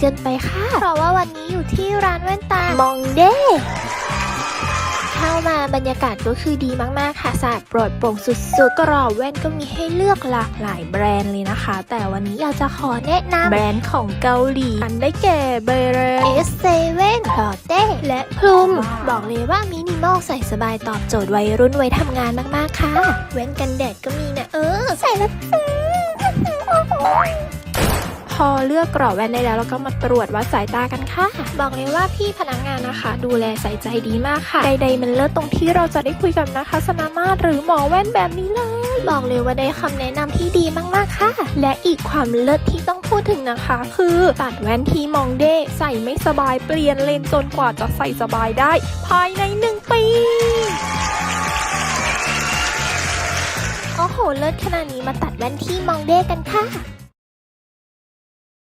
เกินไปค่ะ เพราะว่าวันนี้อยู่ที่ร้านแว่นตามองเด้เข้ามาบรรยากาศก็คือดีมากๆค่ะสะอาดโปรดโปร่งสุดๆ กรอบแว่นก็มีให้เลือกหลากหลายแบรนด์เลยนะคะ แต่วันนี้อยากจะขอแนะนำแบรนด์ของเกาหลีอันได้แก่เบเร S7 ลอเต้และพลุมบอกเลยว่ามินิมอลใส่สบายตอบโจทย์วัยรุ่นวัยทำงานมากๆค่ะ แว่นกันแดดก็มีนะเออ ใส่แล้ว พอเลือกกรอบแว่นได้แล้วเราก็มาตรวจวัดสายตากันค่ะ บอกเลยว่าพี่พนักงานนะคะ ดูแลใส่ใจดีมากค่ะ ใดๆมันเลิศตรงที่เราจะได้คุยกับนะคะสนามาตหรือหมอแว่นแบบนี้เลยบอกเลยว่าได้คำแนะนำที่ดีมากๆค่ะ และอีกความเลิศที่ต้องพูดถึงนะคะ คือตัดแว่นที่มองเด้ใส่ไม่สบายเปลี่ยนเลนจนกว่าจะใส่สบายได้ ภายในหนึ่งปีโอ้โห เลิศขนาดนี้มาตัดแว่นที่มองเด้กันค่ะ